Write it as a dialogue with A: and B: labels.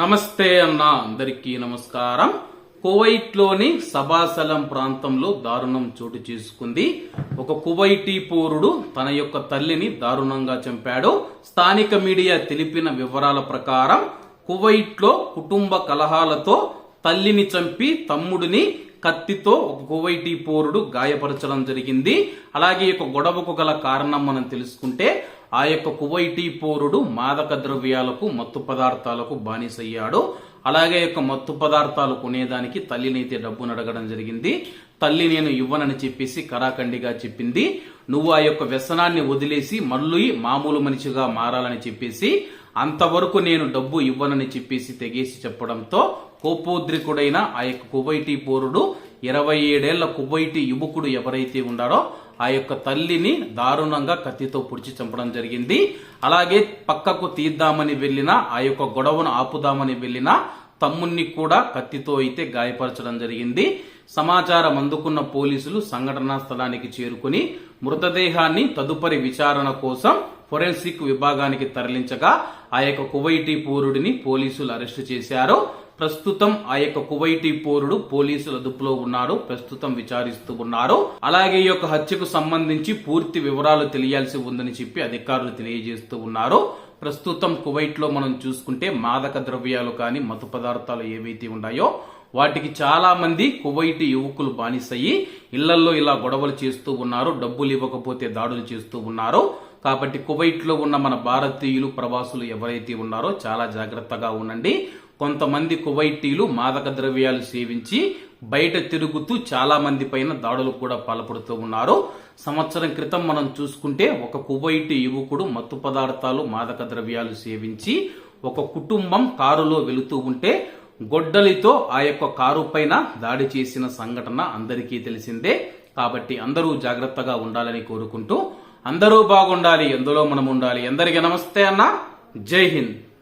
A: నమస్తే అన్న అందరికీ నమస్కారం. కువైట్లోని సబాసలం ప్రాంతంలో దారుణం చోటు చేసుకుంది. ఒక కువైటీ పౌరుడు తన యొక్క తల్లిని దారుణంగా చంపాడు. స్థానిక మీడియా తెలిపిన వివరాల ప్రకారం కువైట్లో కుటుంబ కలహాలతో తల్లిని చంపి తమ్ముడిని కత్తితో ఒక కువైటీ పౌరుడు గాయపరచడం జరిగింది. అలాగే ఒక గొడవకు గల కారణం మనం తెలుసుకుంటే ఆ యొక్క కువైటీ పౌరుడు మాదక ద్రవ్యాలకు మత్తు పదార్థాలకు బానిసయ్యాడు. అలాగే యొక్క మత్తు పదార్థాలు కొనేదానికి తల్లినైతే డబ్బును అడగడం జరిగింది. తల్లి నేను ఇవ్వనని చెప్పేసి కరాఖండిగా చెప్పింది. నువ్వు ఆ యొక్క వ్యసనాన్ని వదిలేసి మళ్ళీ మామూలు మనిషిగా మారాలని చెప్పేసి అంతవరకు నేను డబ్బు ఇవ్వనని చెప్పేసి తెగేసి చెప్పడంతో కోపోద్రికుడైన ఆ యొక్క కువైటీ పౌరుడు ఇరవై ఏడేళ్ళ కువైటీ యువకుడు ఎవరైతే ఉన్నాడో ఆ యొక్క తల్లిని దారుణంగా కత్తితో పొడిచి చంపడం జరిగింది. అలాగే పక్కకు తీద్దామని వెళ్ళిన ఆ యొక్క గొడవను ఆపుదామని వెళ్ళిన తమ్ముణ్ణి కూడా కత్తితో అయితే గాయపరచడం జరిగింది. సమాచారం అందుకున్న పోలీసులు సంఘటనా స్థలానికి చేరుకుని మృతదేహాన్ని తదుపరి విచారణ కోసం ఫొరెన్సిక్ విభాగానికి తరలించగా ఆ యొక్క కువైటీ పౌరుడిని పోలీసులు అరెస్టు చేశారు. ప్రస్తుతం ఆ యొక్క కువైటీ పౌరుడు పోలీసుల అదుపులో ఉన్నాడు ప్రస్తుతం విచారిస్తూ ఉన్నారు. అలాగే ఈ యొక్క హత్యకు సంబంధించి పూర్తి వివరాలు తెలియాల్సి ఉందని చెప్పి అధికారులు తెలియజేస్తూ ఉన్నారు. ప్రస్తుతం కువైట్లో మనం చూసుకుంటే మాదక ద్రవ్యాలు కానీ మత్తు పదార్థాలు ఏవైతే ఉన్నాయో వాటికి చాలా మంది కువైటి యువకులు బానిసయ్యి ఇళ్ళల్లో ఇలా గొడవలు చేస్తూ ఉన్నారు డబ్బులు ఇవ్వకపోతే దాడులు చేస్తూ ఉన్నారు. కాబట్టి కువైట్లో ఉన్న మన భారతీయులు ప్రవాసులు ఎవరైతే ఉన్నారో చాలా జాగ్రత్తగా ఉండండి. కొంతమంది కువైటీలు మాదక ద్రవ్యాలు సేవించి బయట తిరుగుతూ చాలా మంది పైన దాడులు కూడా పాల్పడుతూ ఉన్నారు. సంవత్సరం క్రితం మనం చూసుకుంటే ఒక కువైట్ యువకుడు మత్తు పదార్థాలు మాదక ద్రవ్యాలు సేవించి ఒక కుటుంబం కారులో వెళుతూ ఉంటే గొడ్డలితో ఆ యొక్క కారు పైన దాడి చేసిన సంఘటన అందరికీ తెలిసిందే. కాబట్టి అందరూ జాగ్రత్తగా ఉండాలని కోరుకుంటూ అందరూ బాగుండాలి ఎందులో మనం ఉండాలి. అందరికీ నమస్తే అన్న. జై హింద్.